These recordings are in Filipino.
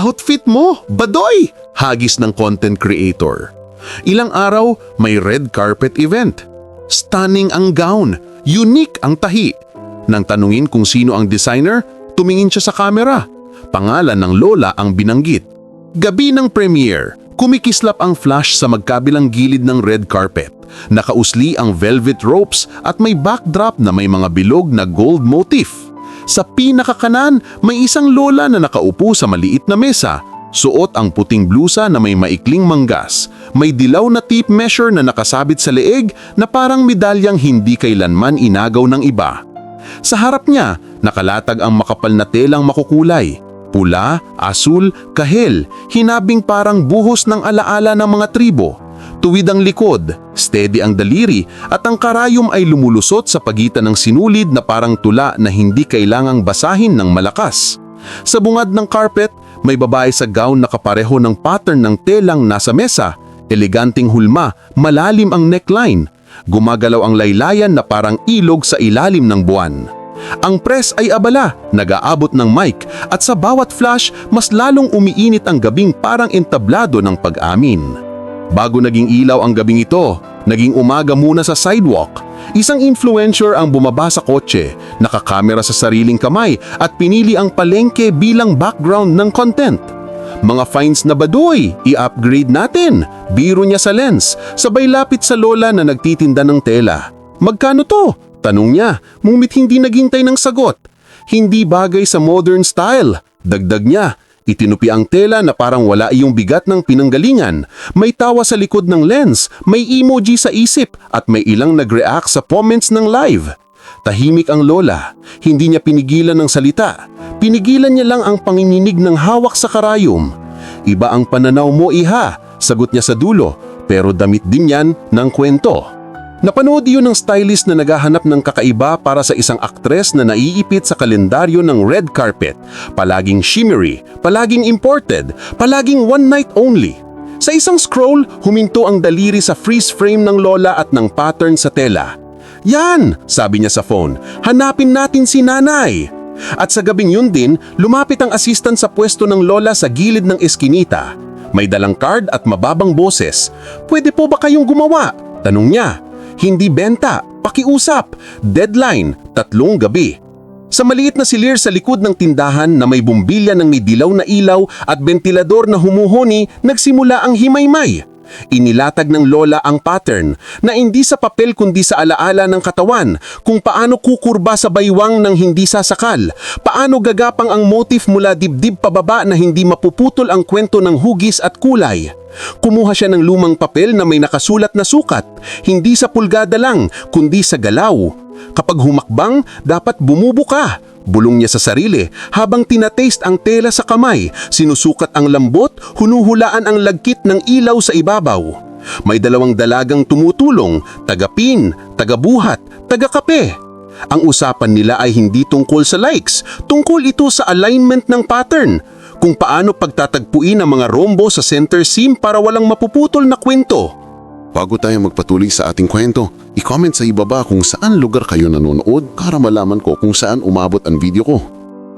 outfit mo, badoy! Hagis ng content creator. Ilang araw, may red carpet event. Stunning ang gown, unique ang tahi. Nang tanungin kung sino ang designer, tumingin siya sa camera. Pangalan ng lola ang binanggit. Gabi ng premiere, kumikislap ang flash sa magkabilang gilid ng red carpet. Nakausli ang velvet ropes at may backdrop na may mga bilog na gold motif. Sa pinakakanan, may isang lola na nakaupo sa maliit na mesa. Suot ang puting blusa na may maikling manggas. May dilaw na tape measure na nakasabit sa leeg na parang medalyang hindi kailanman inagaw ng iba. Sa harap niya, nakalatag ang makapal na telang makukulay. Pula, asul, kahel, hinabing parang buhos ng alaala ng mga tribo. Tuwid ang likod, steady ang daliri at ang karayom ay lumulusot sa pagitan ng sinulid na parang tula na hindi kailangang basahin ng malakas. Sa bungad ng carpet, may babae sa gown na kapareho ng pattern ng telang nasa mesa. Eleganting hulma, malalim ang neckline. Gumagalaw ang laylayan na parang ilog sa ilalim ng buwan. Ang press ay abala, nag-aabot ng mic at sa bawat flash mas lalong umiinit ang gabing parang entablado ng pag-amin. Bago naging ilaw ang gabing ito, naging umaga muna sa sidewalk. Isang influencer ang bumaba sa kotse, nakakamera sa sariling kamay at pinili ang palengke bilang background ng content. Mga finds na badoy, i-upgrade natin. Biro niya sa lens, sabay lapit sa lola na nagtitinda ng tela. Magkano to? Tanong niya, mumit hindi naghintay ng sagot. Hindi bagay sa modern style. Dagdag niya, itinupi ang tela na parang wala iyong bigat ng pinanggalingan. May tawa sa likod ng lens, may emoji sa isip at may ilang nag-react sa comments ng live. Tahimik ang lola, hindi niya pinigilan ng salita. Pinigilan niya lang ang panginginig ng hawak sa karayom. Iba ang pananaw mo iha, sagot niya sa dulo, pero damit din yan ng kwento. Napanood yun ng stylist na naghahanap ng kakaiba para sa isang aktres na naiipit sa kalendaryo ng red carpet. Palaging shimmery, palaging imported, palaging one night only. Sa isang scroll, huminto ang daliri sa freeze frame ng lola at ng pattern sa tela. Yan, sabi niya sa phone, hanapin natin si nanay. At sa gabing yun din, lumapit ang assistant sa pwesto ng lola sa gilid ng eskinita. May dalang card at mababang boses. Pwede po ba kayong gumawa? Tanong niya. Hindi benta, pakiusap, deadline, tatlong gabi. Sa maliit na silir sa likod ng tindahan na may bumbilya ng may dilaw na ilaw at bentilador na humuhuni, nagsimula ang himaymay. Inilatag ng lola ang pattern na hindi sa papel kundi sa alaala ng katawan kung paano kukurba sa baywang ng hindi sasakal, paano gagapang ang motif mula dibdib pababa na hindi mapuputol ang kwento ng hugis at kulay. Kumuha siya ng lumang papel na may nakasulat na sukat, hindi sa pulgada lang, kundi sa galaw. Kapag humakbang, dapat bumubo ka. Bulong niya sa sarili habang tinataste ang tela sa kamay, sinusukat ang lambot, hunuhulaan ang lagkit ng ilaw sa ibabaw. May dalawang dalagang tumutulong, tagapin, tagabuhat, tagakape. Ang usapan nila ay hindi tungkol sa likes, tungkol ito sa alignment ng pattern, kung paano pagtatagpuin ang mga rombo sa center seam para walang mapuputol na kwento. Bago tayo magpatuloy sa ating kwento, i-comment sa ibaba kung saan lugar kayo nanonood para malaman ko kung saan umabot ang video ko.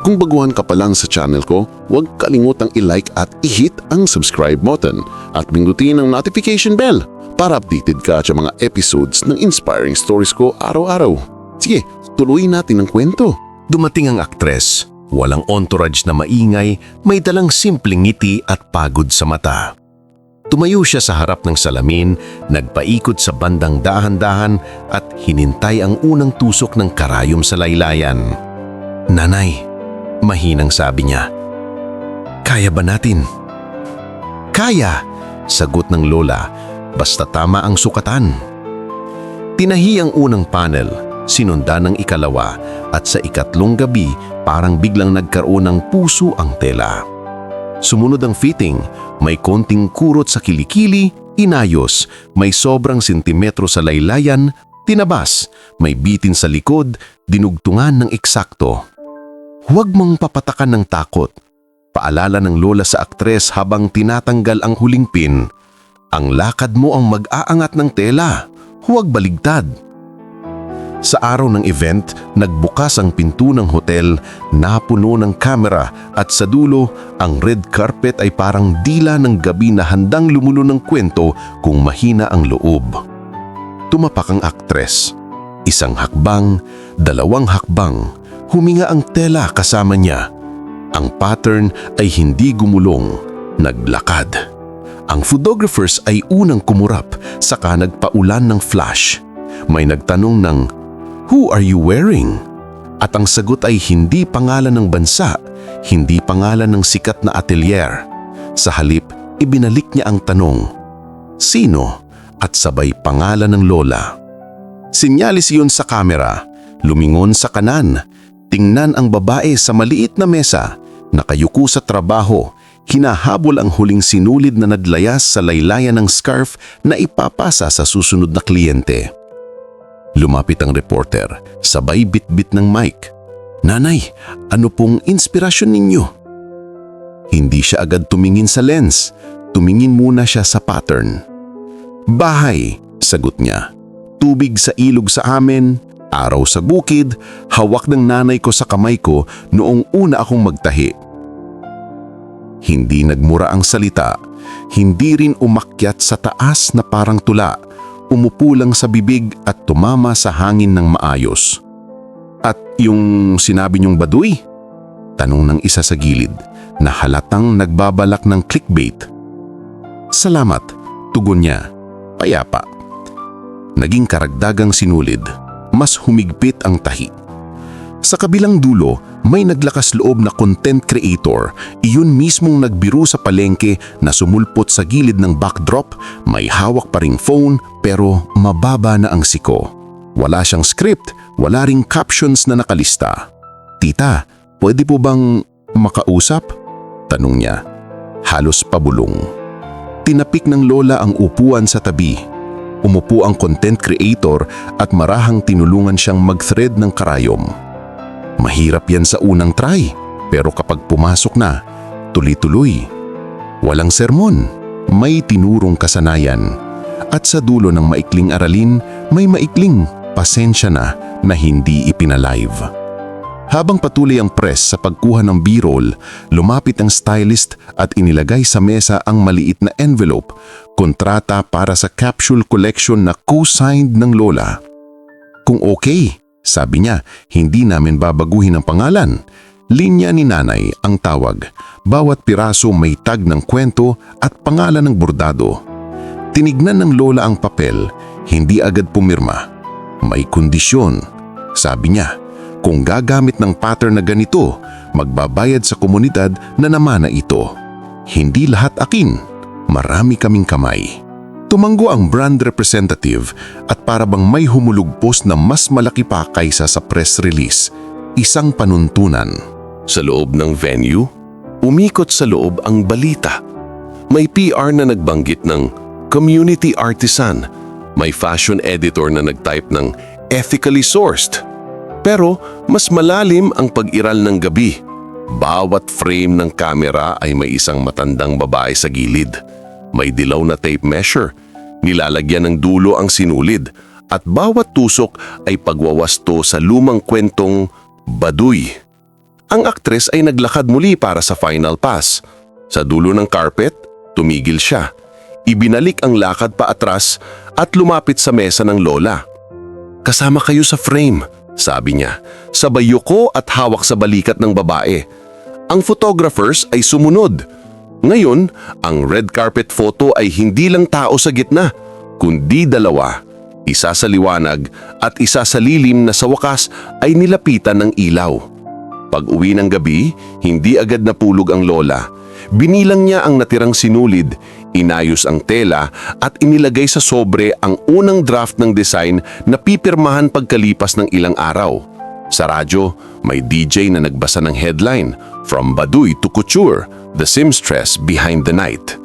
Kung baguhan ka pa lang sa channel ko, huwag kalimutang i-like at i-hit ang subscribe button at pindutin ang notification bell para updated ka sa mga episodes ng inspiring stories ko araw-araw. Sige, tuloy natin ang kwento. Dumating ang aktres, walang entourage na maingay, may dalang simpleng ngiti at pagod sa mata. Tumayo siya sa harap ng salamin, nagpaikot sa bandang dahan-dahan at hinintay ang unang tusok ng karayom sa laylayan. Nanay, mahinang sabi niya. Kaya ba natin? Kaya, sagot ng lola, basta tama ang sukatan. Tinahi ang unang panel, sinundan ng ikalawa at sa ikatlong gabi parang biglang nagkaroon ng puso ang tela. Sumunod ang fitting, may konting kurot sa kilikili, inayos, may sobrang sentimetro sa laylayan, tinabas, may bitin sa likod, dinugtungan ng eksakto. Huwag mong papatakan ng takot. Paalala ng lola sa aktres habang tinatanggal ang huling pin. Ang lakad mo ang mag-aangat ng tela, huwag baligtad. Sa araw ng event, nagbukas ang pinto ng hotel, napuno ng kamera at sa dulo, ang red carpet ay parang dila ng gabi na handang lumulo ng kwento kung mahina ang loob. Tumapak ang aktres. Isang hakbang, dalawang hakbang, huminga ang tela kasama niya. Ang pattern ay hindi gumulong, naglakad. Ang photographers ay unang kumurap, saka nagpaulan ng flash. May nagtanong ng, Who are you wearing? At ang sagot ay hindi pangalan ng bansa, hindi pangalan ng sikat na atelier. Sa halip, ibinalik niya ang tanong, Sino? At sabay pangalan ng lola. Sinyalis iyon sa kamera, lumingon sa kanan, tingnan ang babae sa maliit na mesa, nakayuko sa trabaho, hinahabol ang huling sinulid na nadlayas sa laylayan ng scarf na ipapasa sa susunod na kliyente. Lumapit ang reporter, sabay bitbit ng mic. Nanay, ano pong inspirasyon ninyo? Hindi siya agad tumingin sa lens, tumingin muna siya sa pattern. Bahay, sagot niya. Tubig sa ilog sa amin, araw sa bukid, hawak ng nanay ko sa kamay ko noong una akong magtahi. Hindi nagmura ang salita, hindi rin umakyat sa taas na parang tula, umupo lang sa bibig at tumama sa hangin ng maayos. At yung sinabi niyong baduy? Tanong ng isa sa gilid na halatang nagbabalak ng clickbait. Salamat, tugon niya, payapa. Naging karagdagang sinulid, mas humigpit ang tahi. Sa kabilang dulo, may naglakas loob na content creator, iyon mismong nagbiro sa palengke na sumulpot sa gilid ng backdrop, may hawak pa ring phone pero mababa na ang siko. Wala siyang script, wala ring captions na nakalista. Tita, pwede po bang makausap? Tanong niya. Halos pabulong. Tinapik ng lola ang upuan sa tabi. Umupo ang content creator at marahang tinulungan siyang mag-thread ng karayom. Mahirap yan sa unang try, pero kapag pumasok na, tuloy-tuloy. Walang sermon, may tinurong kasanayan. At sa dulo ng maikling aralin, may maikling pasensya na na hindi ipinalive. Habang patuloy ang press sa pagkuha ng B-roll, lumapit ang stylist at inilagay sa mesa ang maliit na envelope, kontrata para sa capsule collection na co-signed ng lola. Kung okay, sabi niya, hindi namin babaguhin ang pangalan. Linya ni nanay ang tawag. Bawat piraso may tag ng kwento at pangalan ng bordado. Tinignan ng lola ang papel, hindi agad pumirma. May kondisyon. Sabi niya, kung gagamit ng pattern na ganito, magbabayad sa komunidad na naman na ito. Hindi lahat akin. Marami kaming kamay. Tumanggo ang brand representative at para bang may humulog post na mas malaki pa kaysa sa press release, isang panuntunan. Sa loob ng venue, umikot sa loob ang balita. May PR na nagbanggit ng community artisan. May fashion editor na nagtype ng ethically sourced. Pero mas malalim ang pag-iral ng gabi. Bawat frame ng kamera ay may isang matandang babae sa gilid. May dilaw na tape measure. Nilalagyan ng dulo ang sinulid. At bawat tusok ay pagwawasto sa lumang kwentong baduy. Ang aktres ay naglakad muli para sa final pass. Sa dulo ng carpet, tumigil siya. Ibinalik ang lakad pa atras at lumapit sa mesa ng lola. Kasama kayo sa frame, sabi niya. Sabay yuko at hawak sa balikat ng babae. Ang photographers ay sumunod. Ngayon, ang red carpet photo ay hindi lang tao sa gitna, kundi dalawa. Isa sa liwanag at isa sa lilim na sa wakas ay nilapitan ng ilaw. Pag uwi ng gabi, hindi agad napulog ang lola. Binilang niya ang natirang sinulid, inayos ang tela at inilagay sa sobre ang unang draft ng design na pipirmahan pagkalipas ng ilang araw. Sa radyo, may DJ na nagbasa ng headline, From Baduy to Couture, The Seamstress Behind the Night.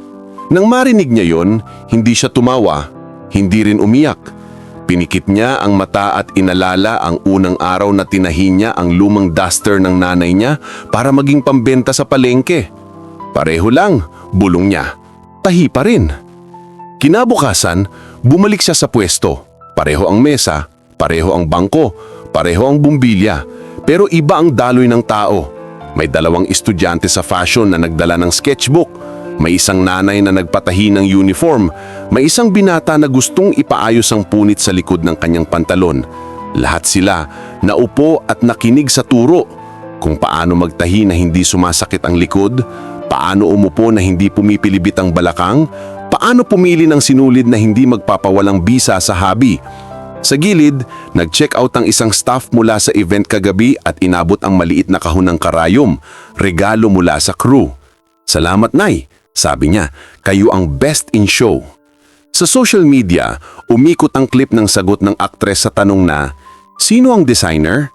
Nang marinig niya yon, hindi siya tumawa, hindi rin umiyak. Pinikit niya ang mata at inalala ang unang araw na tinahi niya ang lumang duster ng nanay niya para maging pambenta sa palengke. Pareho lang, bulong niya. Tahi pa rin. Kinabukasan, bumalik siya sa pwesto. Pareho ang mesa, pareho ang bangko, pareho ang bumbilya, pero iba ang daloy ng tao. May dalawang estudyante sa fashion na nagdala ng sketchbook, may isang nanay na nagpatahi ng uniform, may isang binata na gustong ipaayos ang punit sa likod ng kanyang pantalon. Lahat sila naupo at nakinig sa turo kung paano magtahi na hindi sumasakit ang likod, paano umupo na hindi pumipilibit ang balakang, paano pumili ng sinulid na hindi magpapawalang bisa sa habi. Sa gilid, nag-check out ang isang staff mula sa event kagabi at inabot ang maliit na kahon ng karayom, regalo mula sa crew. Salamat, Nay. Sabi niya, kayo ang best in show. Sa social media, umikot ang clip ng sagot ng aktres sa tanong na, Sino ang designer?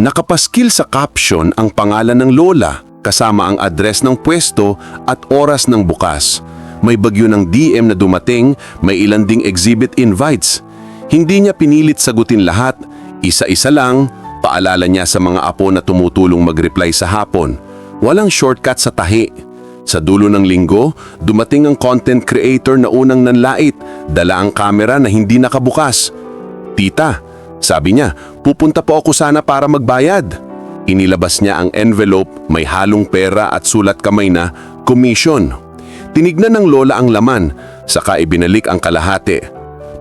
Nakapaskil sa caption ang pangalan ng lola kasama ang address ng pwesto at oras ng bukas. May bagyo ng DM na dumating, may ilan ding exhibit invites. Hindi niya pinilit sagutin lahat, isa-isa lang, paalala niya sa mga apo na tumutulong mag-reply sa hapon. Walang shortcut sa tahi. Sa dulo ng linggo, dumating ang content creator na unang nanlait, dala ang kamera na hindi nakabukas. Tita, sabi niya, pupunta po ako sana para magbayad. Inilabas niya ang envelope, may halong pera at sulat kamay na commission. Tinignan ng lola ang laman, saka ibinalik ang kalahati.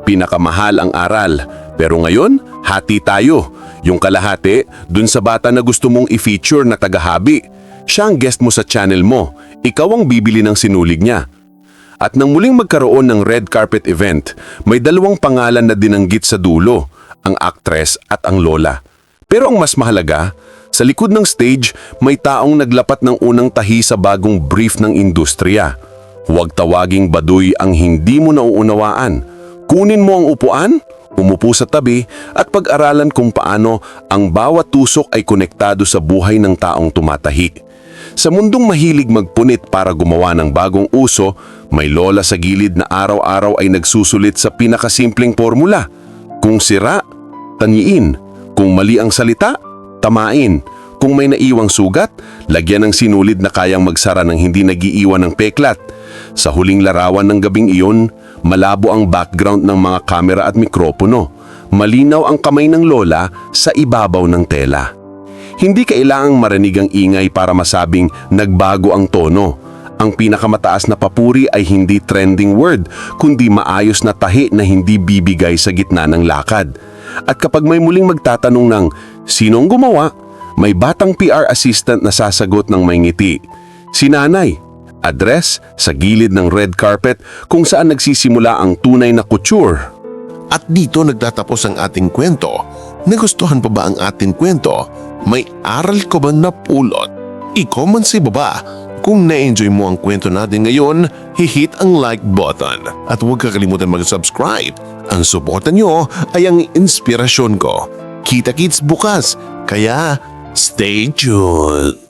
Pinakamahal ang aral, pero ngayon, hati tayo. Yung kalahati, dun sa bata na gusto mong i-feature na tagahabi. Siya ang guest mo sa channel mo, ikaw ang bibili ng sinulig niya. At nang muling magkaroon ng red carpet event, may dalawang pangalan na dinanggit sa dulo, ang actress at ang lola. Pero ang mas mahalaga, sa likod ng stage, may taong naglapat ng unang tahi sa bagong brief ng industriya. Huwag tawaging baduy ang hindi mo nauunawaan. Kunin mo ang upuan, umupo sa tabi at pag-aralan kung paano ang bawat tusok ay konektado sa buhay ng taong tumatahi. Sa mundong mahilig magpunit para gumawa ng bagong uso, may lola sa gilid na araw-araw ay nagsusulit sa pinakasimpleng formula. Kung sira, tanyiin. Kung mali ang salita, tamain. Kung may naiwang sugat, lagyan ng sinulid na kayang magsara ng hindi nagiiwan ng peklat. Sa huling larawan ng gabing iyon, malabo ang background ng mga kamera at mikropono. Malinaw ang kamay ng lola sa ibabaw ng tela. Hindi kailangang marinig ang ingay para masabing nagbago ang tono. Ang pinakamataas na papuri ay hindi trending word, kundi maayos na tahi na hindi bibigay sa gitna ng lakad. At kapag may muling magtatanong ng sinong gumawa, may batang PR assistant na sasagot ng may ngiti. Si nanay, address sa gilid ng red carpet kung saan nagsisimula ang tunay na couture. At dito nagtatapos ang ating kwento. Nagustuhan pa ba ang ating kwento? May aral ko ba napulot? I-comment sa baba. Kung na-enjoy mo ang kwento natin ngayon, hihit ang like button. At huwag kakalimutan mag-subscribe. Ang suporta nyo ay ang inspirasyon ko. Kita-kits bukas, kaya stay tuned!